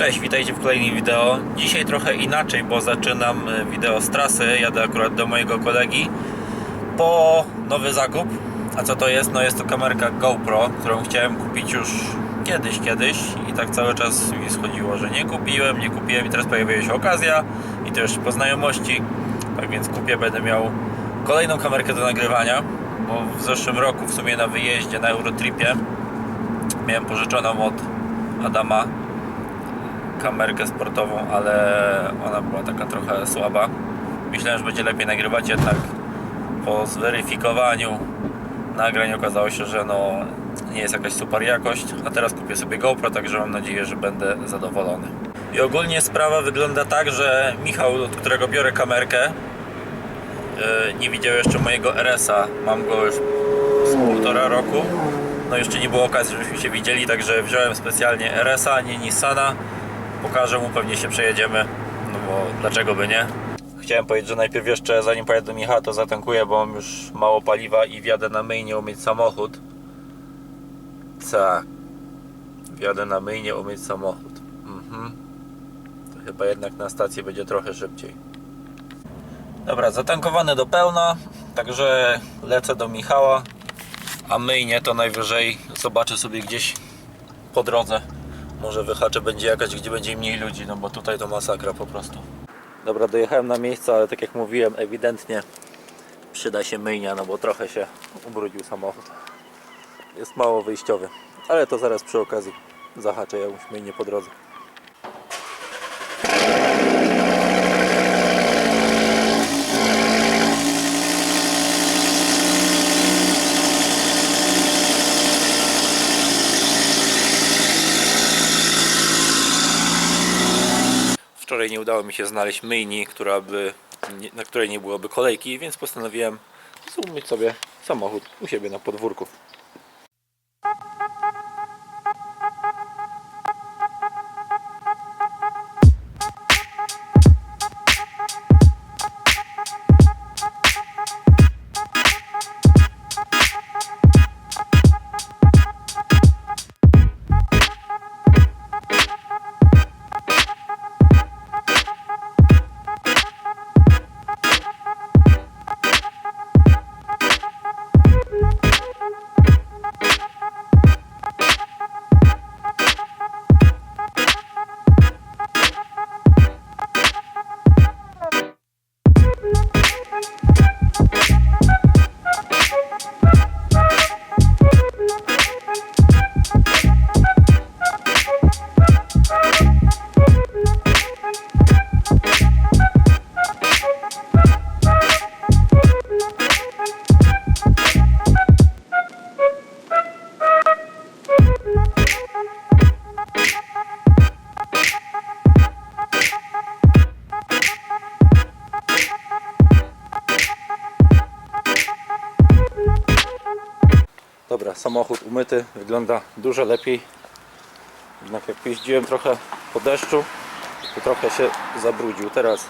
Cześć, witajcie w kolejnym wideo. Dzisiaj trochę inaczej, bo zaczynam e, wideo z trasy. Jadę akurat do mojego kolegi po nowy zakup. A co to jest? No jest to kamerka GoPro, którą chciałem kupić już kiedyś, kiedyś i tak cały czas mi schodziło, że nie kupiłem, nie kupiłem i teraz pojawiła się okazja i to już po znajomości. Tak więc kupię, będę miał kolejną kamerkę do nagrywania, bo w zeszłym roku w sumie na wyjeździe na Eurotripie miałem pożyczoną od Adama kamerkę sportową, ale ona była taka trochę słaba. Myślałem, że będzie lepiej nagrywać, jednak po zweryfikowaniu nagrań okazało się, że no nie jest jakaś super jakość, a teraz kupię sobie GoPro, także mam nadzieję, że będę zadowolony. I ogólnie sprawa wygląda tak, że Michał, od którego biorę kamerkę, yy, nie widział jeszcze mojego RS-a. Mam go już z półtora roku. No jeszcze nie było okazji, żebyśmy się widzieli, także wziąłem specjalnie RS-a, nie Nissana. Pokażę mu, pewnie się przejedziemy, no bo dlaczego by nie? Chciałem powiedzieć, że najpierw jeszcze zanim pojadę do Michała to zatankuję, bo mam już mało paliwa i wjadę na myjnie umyć samochód. Tak. Wjadę na myjnie umyć samochód. Mhm. To chyba jednak na stacji będzie trochę szybciej. Dobra, zatankowane do pełna, także lecę do Michała, a myjnie to najwyżej zobaczę sobie gdzieś po drodze. Może wyhaczę będzie jakaś, gdzie będzie mniej ludzi, no bo tutaj to masakra po prostu. Dobra, dojechałem na miejsce, ale tak jak mówiłem, ewidentnie przyda się myjnia, no bo trochę się ubrudził samochód. Jest mało wyjściowy, ale to zaraz przy okazji zahaczę jakąś myjnię po drodze. Wczoraj nie udało mi się znaleźć myjni, która by, na której nie byłoby kolejki, więc postanowiłem umyć sobie samochód u siebie na podwórku. Samochód umyty, wygląda dużo lepiej. Jednak jak jeździłem trochę po deszczu, to trochę się zabrudził. Teraz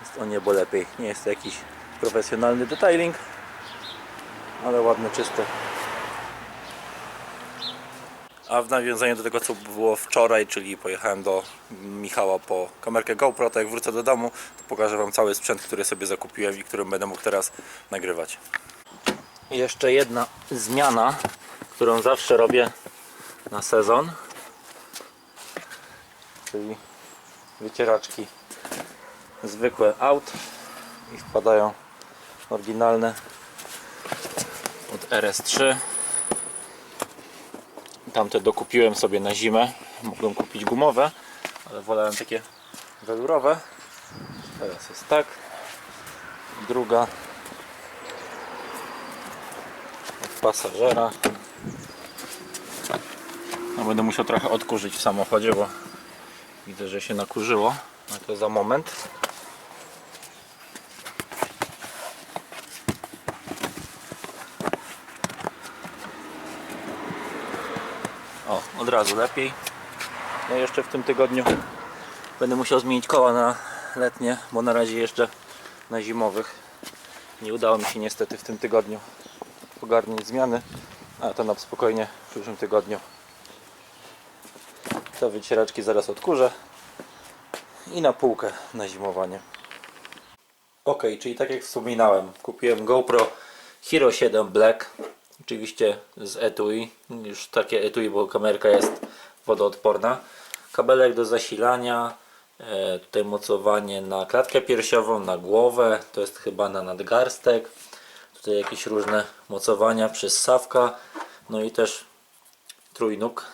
jest o niebo lepiej. Nie jest to jakiś profesjonalny detailing, ale ładny, czysty. A w nawiązaniu do tego, co było wczoraj, czyli pojechałem do Michała po kamerkę GoPro, to jak wrócę do domu, to pokażę Wam cały sprzęt, który sobie zakupiłem i którym będę mógł teraz nagrywać. Jeszcze jedna zmiana, którą zawsze robię na sezon, czyli wycieraczki zwykłe aut i wpadają oryginalne od RS3 tamte dokupiłem sobie na zimę. Mogłem kupić gumowe ale wolałem takie welurowe. Teraz jest tak. Druga od pasażera. No będę musiał trochę odkurzyć w samochodzie bo widzę, że się nakurzyło. Ale to za moment. O, od razu lepiej. No jeszcze w tym tygodniu będę musiał zmienić koła na letnie bo na razie jeszcze na zimowych. Nie udało mi się niestety w tym tygodniu ogarnąć zmiany, a to na spokojnie w przyszłym tygodniu Do wycieraczki zaraz odkurzę. I na półkę na zimowanie. Ok, czyli tak jak wspominałem, kupiłem GoPro Hero 7 Black. Oczywiście z etui. Już takie etui, bo kamerka jest wodoodporna. Kabelek do zasilania. E, tutaj mocowanie na klatkę piersiową, na głowę. To jest chyba na nadgarstek. Tutaj jakieś różne mocowania przez sawka. No i też trójnóg.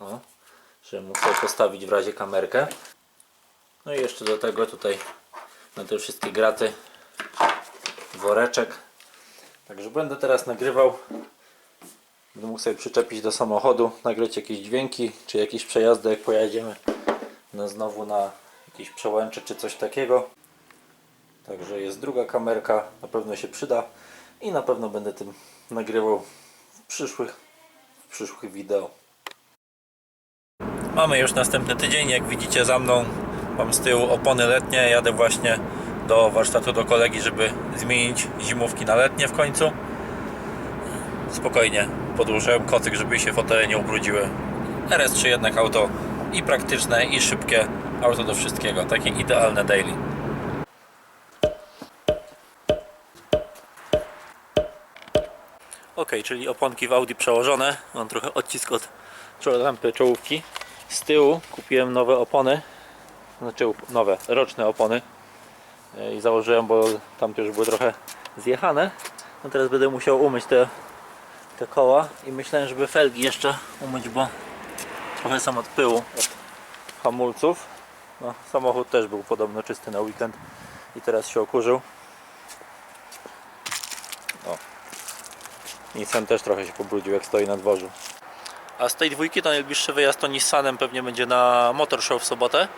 O, że sobie postawić w razie kamerkę. No i jeszcze do tego tutaj na te wszystkie graty woreczek. Także będę teraz nagrywał. Będę mógł sobie przyczepić do samochodu, nagrać jakieś dźwięki, czy jakieś przejazdy, jak pojedziemy na znowu na jakieś przełęcze, czy coś takiego. Także jest druga kamerka, na pewno się przyda i na pewno będę tym nagrywał w przyszłych, w przyszłych wideo. Mamy już następny tydzień, jak widzicie za mną mam z tyłu opony letnie, jadę właśnie do warsztatu do kolegi, żeby zmienić zimówki na letnie w końcu. Spokojnie podłożyłem kocyk, żeby się fotele nie ubrudziły. RS3 jednak auto i praktyczne i szybkie auto do wszystkiego, takie idealne daily. Ok, czyli oponki w Audi przełożone. Mam trochę odcisk od lampy czołówki. Z tyłu kupiłem nowe opony, znaczy nowe, roczne opony E, i założyłem, bo tamte już były trochę zjechane. No teraz będę musiał umyć te, te koła i myślałem, żeby felgi jeszcze umyć, bo trochę są od pyłu, od hamulców. No, samochód też był podobno czysty na weekend i teraz się okurzył. Nissan też trochę się pobrudził jak stoi na dworzu. A z tej dwójki to najbliższy wyjazd to Nissanem pewnie będzie na Motor Show w sobotę.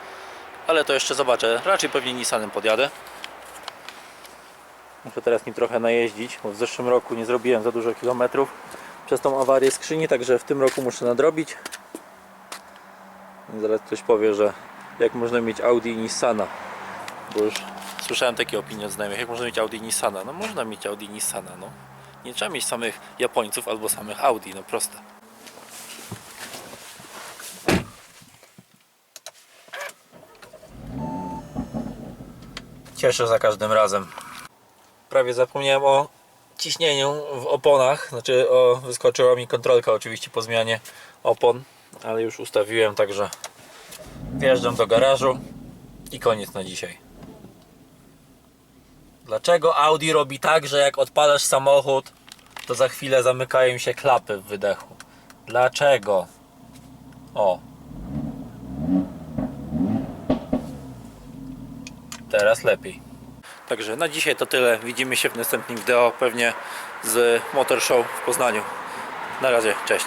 Ale to jeszcze zobaczę. Raczej pewnie Nissanem podjadę. Muszę teraz nim trochę najeździć, bo w zeszłym roku nie zrobiłem za dużo kilometrów przez tą awarię skrzyni, także w tym roku muszę nadrobić. Zaraz ktoś powie, że jak można mieć Audi i Nissana. Bo już słyszałem takie opinie od znajomych, jak można mieć Audi i Nissana. No można mieć Audi i Nissana, no. Nie trzeba mieć samych Japońców albo samych Audi, no proste. Cieszę za każdym razem. Prawie zapomniałem o ciśnieniu w oponach. Znaczy o, wyskoczyła mi kontrolka oczywiście po zmianie opon, ale już ustawiłem, także wjeżdżam do garażu i koniec na dzisiaj. Dlaczego Audi robi tak, że jak odpalasz samochód, to za chwilę zamykają się klapy w wydechu? Dlaczego? O. Teraz lepiej. Także na dzisiaj to tyle. Widzimy się w następnym wideo, pewnie z Motor Show w Poznaniu. Na razie, cześć.